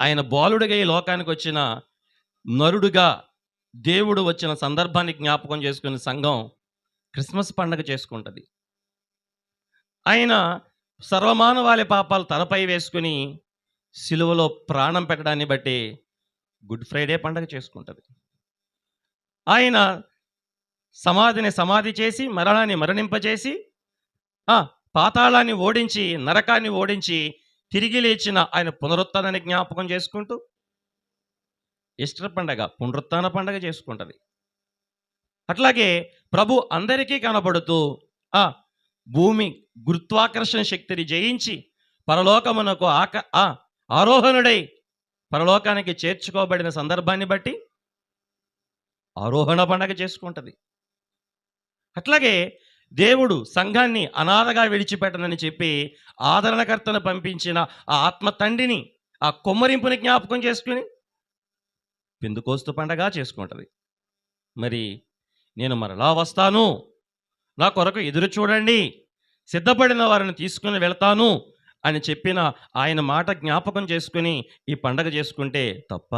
ఆయన బాలుడిగా ఈ లోకానికి వచ్చిన నరుడుగా దేవుడు వచ్చిన సందర్భాన్ని జ్ఞాపకం చేసుకునే సంఘం క్రిస్మస్ పండగ చేసుకుంటుంది. ఆయన సర్వమానవాళి పాపాలు తనపై వేసుకుని సిలువలో ప్రాణం పెట్టడాన్ని బట్టి గుడ్ ఫ్రైడే పండగ చేసుకుంటుంది. ఆయన సమాధిని సమాధి చేసి మరణాన్ని మరణింపజేసి పాతాళాన్ని ఓడించి నరకాన్ని ఓడించి తిరిగి లేచిన ఆయన పునరుత్నాన్ని జ్ఞాపకం చేసుకుంటూ ఈస్టర్ పండగ పునరుత్న పండగ చేసుకుంటుంది. అట్లాగే ప్రభు అందరికీ కనబడుతూ ఆ భూమి గురుత్వాకర్షణ శక్తిని జయించి పరలోకమునకు ఆక ఆ ఆరోహణుడై పరలోకానికి చేర్చుకోబడిన సందర్భాన్ని బట్టి ఆరోహణ పండగ చేసుకుంటుంది. అట్లాగే దేవుడు సంఘాన్ని అనాథగా విడిచిపెట్టనని చెప్పి ఆదరణకర్తను పంపించిన ఆ ఆత్మ తండ్రిని ఆ కొమ్మరింపుని జ్ఞాపకం చేసుకుని పెందుకోస్తు పండగ చేసుకుంటుంది. మరి నేను మరలా వస్తాను. నా కొరకు ఎదురు చూడండి. సిద్ధపడిన వారిని తీసుకుని వెళ్తాను అని చెప్పిన ఆయన మాట జ్ఞాపకం చేసుకుని ఈ పండగ చేసుకుంటే తప్ప?